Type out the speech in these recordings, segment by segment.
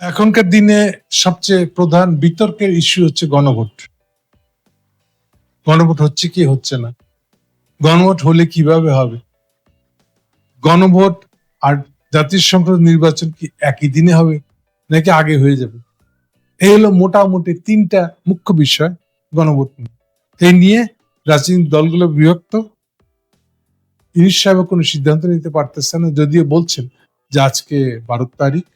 এখনকার দিনে সবচেয়ে প্রধান বিতর্কের ইস্যু হচ্ছে গণভোট। গণভোট হচ্ছে কি, হচ্ছে না। গণভোট হলে কীভাবে হবে? গণভোট আর জাতীয় সংসদ নির্বাচন কি একই দিনে হবে, নাকি আগে হয়ে যাবে? এই হলো মোটামুটি তিনটা মুখ্য বিষয় গণভোট নিয়ে। এই নিয়ে রাজনৈতিক দলগুলো বিভক্ত। ইনিশ সাহেব কোনো সিদ্ধান্ত নিতে পারতেছে না, যদিও বলছেন যে আজকে বারো তারিখ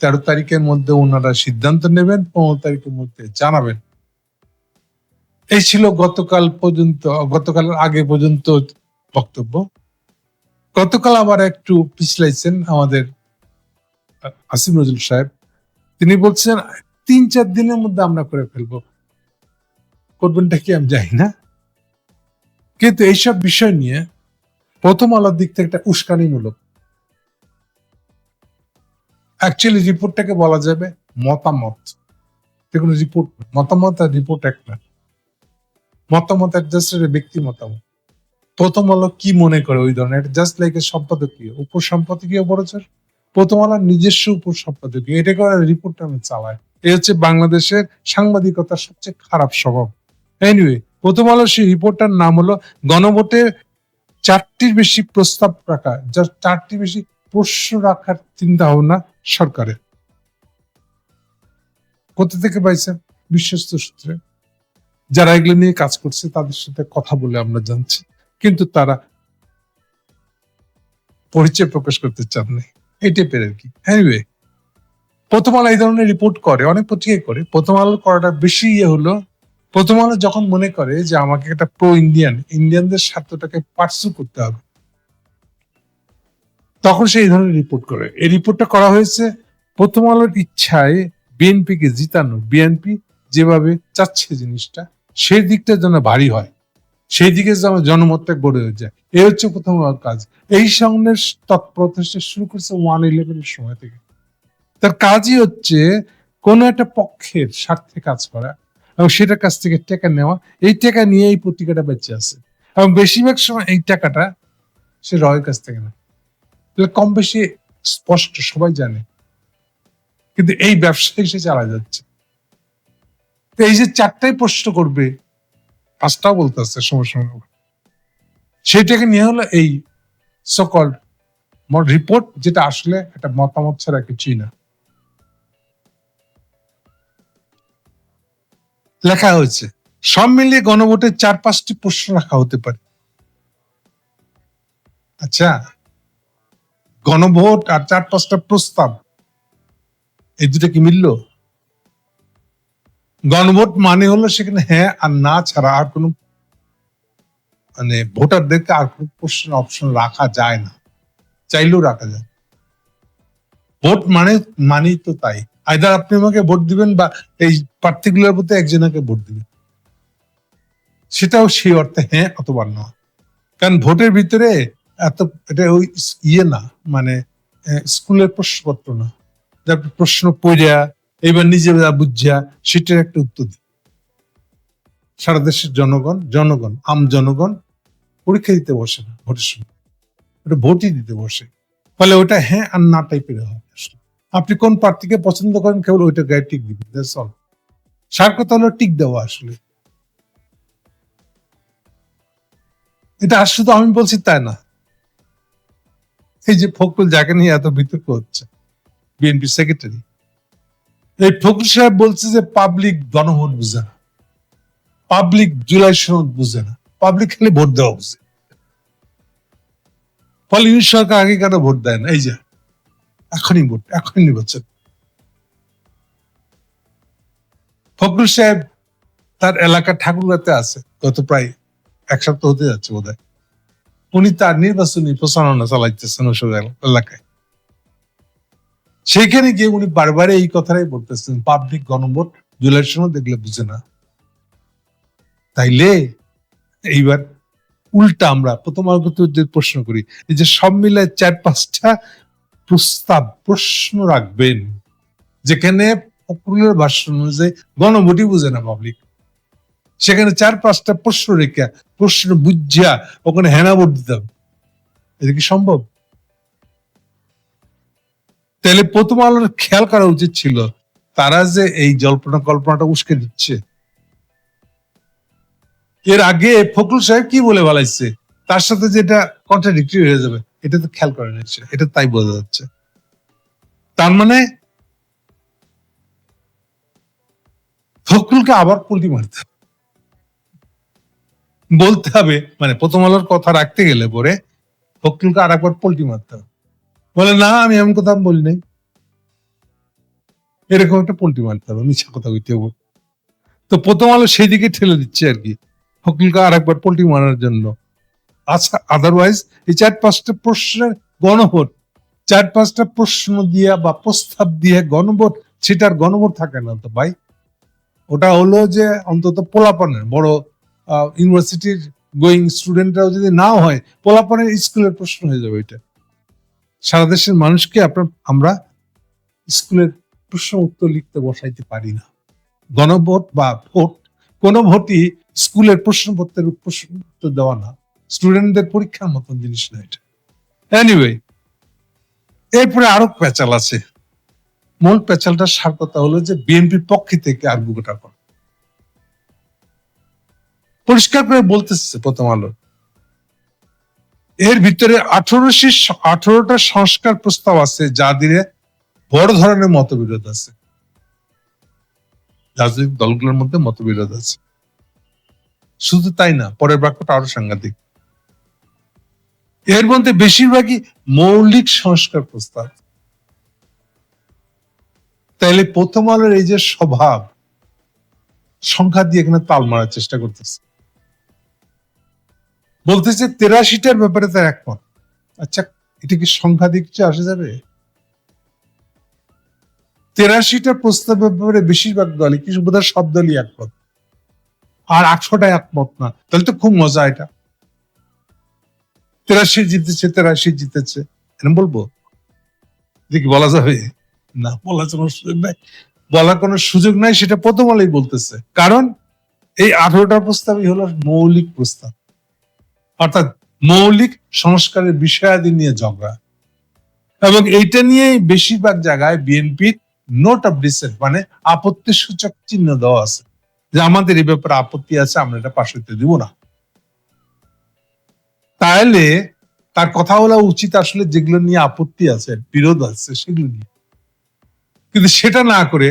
তেরো তারিখের মধ্যে ওনারা সিদ্ধান্ত নেবেন, পনেরো তারিখের মধ্যে জানাবেন। এই ছিল গতকাল পর্যন্ত, গতকাল আগে পর্যন্ত বক্তব্য। গতকাল আবার একটু পিছলাইছেন আমাদের আসিম নজরুল সাহেব। তিনি বলছেন, তিন চার দিনের মধ্যে আমরা করে ফেলব। করবেনটা কি আমি জানি না। কিন্তু এইসব বিষয় নিয়ে প্রথম আলোর দিক থেকে একটা উস্কানিমূলক অ্যাকচুয়ালি রিপোর্টটাকে বলা যাবে মতামত। দেখুন রিপোর্ট মতামত আর রিপোর্ট এক না। মতামত জাস্ট ব্যক্তি মতামত। প্রথম আলো কি মনে করে ওই ধরনের? জাস্ট লাইক এ সম্পাদকীয়। উপ সম্পাদকীয় বড়চর প্রথম আলোর নিজস্ব উপ সম্পাদকীয় এটা করে রিপোর্টটা আমি চালাই। এই হচ্ছে বাংলাদেশের সাংবাদিকতার সবচেয়ে খারাপ স্বভাব। এনিওয়ে প্রথম আলো সেই রিপোর্টটার নাম হলো গণভোটের চারটির বেশি প্রস্তাব রাখা। যা চারটি বেশি প্রশ্ন রাখার চিন্তা ভাবনা সরকারের। কোথা থেকে পাইছেন বিশ্বস্ত সূত্রে। যারা এগুলো নিয়ে কাজ করছে, তাদের সাথে কথা বলে আমরা জানছি। কিন্তু তারা পরিচয় প্রকাশ করতে চান নাই। এটাই পেরে আর কি? এনিওয়ে প্রথম আলো এই ধরনের রিপোর্ট করে, অনেক পত্রিকায় করে। প্রথম আলো করাটা বেশি ইয়ে হলো। প্রথম আলো যখন মনে করে যে আমাকে একটা প্রো ইন্ডিয়ান ইন্ডিয়ানদের স্বার্থটাকে পার্সু করতে হবে তখন সে এই ধরনের রিপোর্ট করে। এই রিপোর্টটা করা হয়েছে প্রথম আলোর ইচ্ছায় বিএনপিকে জিতানো, বিএনপি যেভাবে চাচ্ছে জিনিসটা, সেই দিকটা যেন ভারী হয়। সেই দিকে যেন জনমতটা গড়ে হয়ে যায়। এই হচ্ছে প্রথম কাজ। এই সঙ্গের তৎপরতা শুরু করছে ওয়ান ইলেভেনের সময় থেকে। তার কাজই হচ্ছে কোন একটা পক্ষের স্বার্থে কাজ করা এবং সেটার কাছ থেকে টাকা নেওয়া। এই টাকা নিয়ে এই পত্রিকাটা বেঁচে আছে। এবং বেশিরভাগ সময় এই টাকাটা সে রয়ের কাছ থেকে নেয়। তাহলে কম বেশি স্পষ্ট, সবাই জানে। কিন্তু এই ব্যবসায় সে চালা যাচ্ছে। এই যে চারটাই প্রশ্ন করবে, পাঁচটাও বলতেছে সময় সময় সেটাকে নিয়ে হলো এই সকল রিপোর্ট যেটা আসলে একটা মতামত ছাড়া কিছুই না। লেখা হয়েছে, সব মিলিয়ে গণভোটে চার পাঁচটি প্রশ্ন রাখা হতে পারে। আচ্ছা গণভোট আর চার পাঁচটা প্রস্তাব। এই দুটো কি মিলল? গণভোট মানে হলো সেখানে হ্যাঁ আর না ছাড়া আর কোনো মানে ভোটারদেরকে আর কোনো প্রশ্ন অপশন রাখা যায় না। চাইলেও রাখা যায় ভোট মানে মানেই তো তাই। আইদার আপনি আমাকে ভোট দিবেন বা এই পার্টিকুলার মধ্যে একজনকে ভোট দিবেন। সেটাও সেই অর্থে হ্যাঁ অথবা না। কারণ ভোটের ভিতরে এত এটা ওই ইয়ে না মানে স্কুলের প্রশ্নপত্র না। যার প্রশ্ন পড়িয়া এবার নিজে বুঝিয়া সেটার একটা উত্তর দিই। সারা দেশের জনগণ জনগণ, আম জনগণ পরীক্ষা দিতে বসে না ভোটের সময়। ওটা ভোটই দিতে বসে। ফলে ওটা হ্যাঁ আর না টাইপের হয়। আপনি কোন প্রার্থীকে পছন্দ করেন, কেবল ওইটা গায়ে টিক দিবেন অল সার কথা হলো টিক দেওয়া আসলে। এটা আর শুধু আমি বলছি তাই না। এই যে ফখরুল যাকে নিয়ে এত বিতর্ক হচ্ছে বিএনপি সেক্রেটারি এই ফখরুল সাহেব বলছে যে পাবলিক গণভোট বুঝে না। পাবলিক জুলাই সনদ বুঝে না। পাবলিক খালি ভোট দেওয়া বুঝে ফলে ইউনিট সরকার আগে কেন ভোট দেয় না? এই যে, এখনই ভোট, এখনই নির্বাচন। ফখরুল সাহেব তার এলাকা ঠাকুরগাতে আছে, গত প্রায় এক সপ্তাহ হতে যাচ্ছে বোধ উনি তার নির্বাচনী প্রচারণা চালাইতেছেন ওসব এলাকায়। সেখানে গিয়ে উনি বারবার এই কথাটাই বলতেছেন পাবলিক গণভোট জুলাই সময় দেখলে বুঝে না। তাইলে এইবার উল্টা আমরা প্রথম আলোকে প্রশ্ন করি, এই যে সব মিলায় চার পাঁচটা প্রস্তাব, প্রশ্ন রাখবেন, যেখানে ফকরুলের ভাষ্য অনুযায়ী গণভোটই বুঝে না পাবলিক সেখানে চার পাঁচটা প্রশ্ন রেখে, প্রশ্ন বুঝিয়া ওখানে হেনা ভোট দিতে হবে এটা কি সম্ভব? তাহলে প্রথম আলোর খেয়াল করা উচিত ছিল, তারা যে এই জল্পনা কল্পনাটা উস্কে দিচ্ছে। এর আগে ফখরুল সাহেব কি বলে বলাইছে তার সাথে যেটা কন্ট্রাডিক্টরি হয়ে যাবে, এটা তো খেয়াল করে নিচ্ছে এটা তাই বোঝা যাচ্ছে। তার মানে ফখরুলকে আবার পুলটি মারতে। বলতে হবে মানে প্রথম আলোর কথা রাখতে গেলে পরে ফখরুলকে আর একবার পোল্টি মারতে হবে। বলে, না, আমি এমন কথা বলি নাই। এরকম একটা পোল্টি মারতে হবে মিথ্যা কথা কইতে হবে। তো প্রথম আলো সেই দিকে ঠেলে দিচ্ছে আর কি ফখরুলকে আর একবার পোল্টি মারার জন্য। আচ্ছা আদারওয়াইজ এই চার পাঁচটা প্রশ্নের গণভোট, চার পাঁচটা প্রশ্ন দিয়া বা প্রস্তাব দিয়ে গণভোট, সেটার গণভোট থাকে না তো ভাই। ওটা হলো যে অন্তত পোলাপানের, বড় ইউনিভার্সিটির গোয়িং স্টুডেন্টরাও যদি নাও হয়, পোলাপানের স্কুলের প্রশ্ন হয়ে যাবে এটা সারা দেশের মানুষকে আপনার, আমরা স্কুলের প্রশ্ন উত্তর লিখতে বসাইতে পারি না। গণভোট বা ভোট, কোনো ভোটই স্কুলের প্রশ্নপত্রের প্রশ্ন উত্তর দেওয়া না। স্টুডেন্টদের পরীক্ষার মতন জিনিস না এটা। এনিওয়ে এরপরে আরও পেঁচাল আছে। মূল পেঁচালটার সার কথা হলো যে বিএনপির পক্ষে থেকে আর্গুটা করা। পরিষ্কার করে বলতেছে প্রথম আলো। এর ভিতরে আঠারোশি আঠারোটা সংস্কার প্রস্তাব আছে যা দিয়ে বড় ধরনের মতবিরোধ আছে। রাজনৈতিক দলগুলোর মধ্যে মতবিরোধ আছে। শুধু তাই না, পরের বাক্যটা আরও সাংঘাতিক। এর মধ্যে বেশিরভাগই মৌলিক সংস্কার প্রস্তাব। তাইলে প্রথম আলোর এই যে স্বভাব, সংখ্যা দিয়ে এখানে তাল মারার চেষ্টা করতেছে। বলতেছে তেরাশিটার ব্যাপারে তার একমত আচ্ছা এটা কি সংখ্যা চেয়ে আসা যাবে? তেরাশিটা প্রস্তাবের ব্যাপারে বেশিরভাগ দলই কিছু বোধহয় সব দলই একমত আর আটশোটা একমত না। তাহলে তো খুব মজা এটা। তেরাশি জিতেছে তেরাশি জিতেছে। এরকম বলব? দেখি বলা যাবে? না, বলার কোনো সুযোগ নাই। বলার কোনো সুযোগ নাই, সেটা প্রথম আলোই বলতেছে। কারণ এই আঠারোটা প্রস্তাবই হলো মৌলিক প্রস্তাব। অর্থাৎ মৌলিক সংস্কারের বিষয়াদি নিয়ে ঝগড়া। এবং এইটা নিয়ে বেশিরভাগ জায়গায় বিএনপির নোট অফ ডিসেন্ট মানে আপত্তি সূচক চিহ্ন দেওয়া আছে। যে আমাদের এই ব্যাপারে আপত্তি আছে, আমরা এটা পাশ হইতে দিব না। তাহলে তার কথা বলা উচিত আসলে যেগুলো নিয়ে আপত্তি আছে, বিরোধ আছে, সেগুলো নিয়ে। কিন্তু সেটা না করে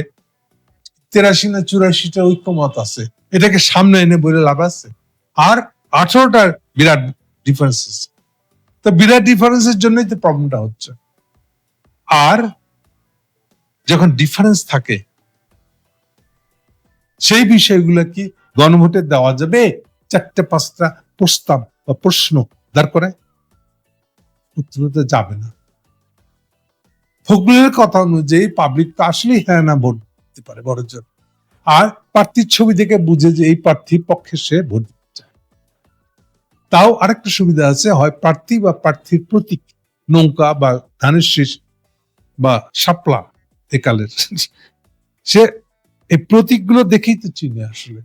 তেরাশি না চুরাশিটা ঐক্যমত আছে, এটাকে সামনে এনে বলে লাভ আছে। আর আঠারোটার বিরাট ডিফারেন্স তো বিরাট ডিফারেন্সের জন্যই তো প্রবলেমটা হচ্ছে। আর যখন ডিফারেন্স থাকে, সেই বিষয়গুলো কি গণভোটে দেওয়া যাবে? চারটে, পাঁচটা প্রস্তাব বা প্রশ্ন দাঁড় করে উত্তরতে যাবে না। ফখরুলের কথা অনুযায়ী পাবলিক তো আসলেই হ্যাঁ না ভোট দিতে পারে বড় জোর আর প্রার্থীর ছবি দেখে বুঝে যে এই প্রার্থীর পক্ষে সে ভোট তাও আরেকটা সুবিধা আছে, হয় প্রার্থী বা প্রার্থীর প্রতীক, নৌকা বা ধানের শীষ বা শাপলা একালের। সে এই প্রতীকগুলো দেখেই তো চিনে আসলে,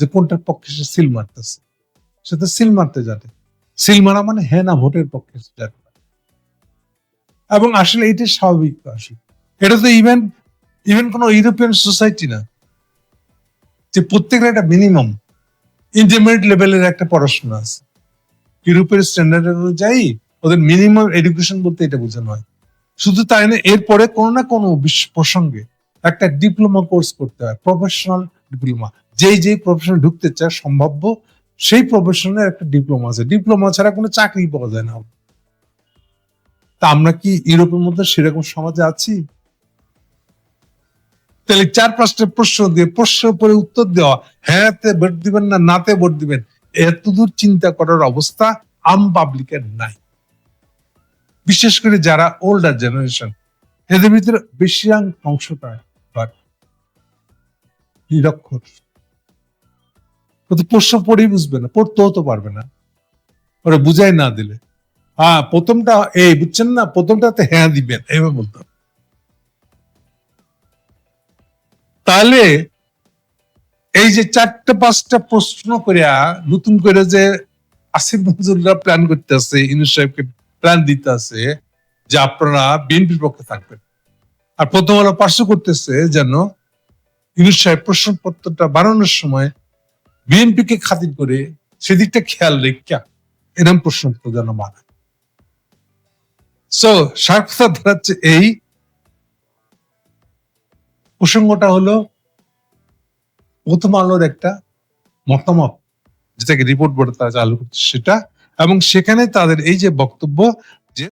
যে কোনটার পক্ষে সে সিল মারতেছে। সে তো সিল মারতে জানে। সিল মারা মানে হ্যাঁ না, ভোটের পক্ষে জানে এবং আসলে এটা স্বাভাবিক আসলে। এটা তো ইভেন ইভেন কোন ইউরোপিয়ান সোসাইটি না, যে প্রত্যেকের একটা মিনিমাম ইন্টারমিডিয়েট লেভেলের একটা পড়াশোনা আছে। ইউরোপের স্ট্যান্ডার্ড অনুযায়ী ওদের মিনিমাম এডুকেশন বলতে এটা বোঝানো হয়। শুধু তাই না, এরপরে কোনো না কোনো প্রসঙ্গে একটা ডিপ্লোমা কোর্স করতে হয় প্রফেশনাল ডিপ্লোমা যেই যেই প্রফেশনে ঢুকতে চায় সম্ভাব্য, সেই প্রফেশনের একটা ডিপ্লোমা আছে। ডিপ্লোমা ছাড়া কোনো চাকরি পাওয়া যায় না। তা আমরা কি ইউরোপের মধ্যে সেরকম সমাজে আছি? তাহলে চার পাঁচটা প্রশ্ন দিয়ে প্রশ্নের উপরে উত্তর দেওয়া হ্যাঁ তে ভোট দিবেন না, নাতে ভোট দিবেন, এতদূর চিন্তা করার অবস্থা আম পাবলিকের নাই। বিশেষ করে যারা ওল্ডার জেনারেশন এদের ভিতরে বেশিরাং অংশটা নিরক্ষর। প্রশ্ন পড়েই বুঝবে না, পড়তেও তো পারবে না। ওরা বুঝাই না দিলে। হ্যাঁ প্রথমটা এই, বুঝছেন না? প্রথমটাতে হ্যাঁ দিবেন এভাবে বলতে তাহলে এই যে চারটা, পাঁচটা প্রশ্ন করিয়া নতুন করে যে আসিফ নজরুলরা প্ল্যান করতে আছে ইনু সাহেবকে প্ল্যান দিতে আছে যে আপনারা বিএনপির পক্ষে থাকবেন। আর প্রথম আলো পার্শ্ব করতেছে যেন ইউনুস সাহেব প্রশ্নপত্রটা বানানোর সময় বিএনপিকে খাতির করে সেদিকটা খেয়াল রেখা এরকম প্রশ্নপত্র যেন বানায়। সো সার কথা দাঁড়াচ্ছে এই প্রসঙ্গটা হলো, প্রথম আলোর একটা মতামত যেটাকে রিপোর্ট বলে তারা চালু করছে সেটা, এবং সেখানে তাদের এই যে বক্তব্য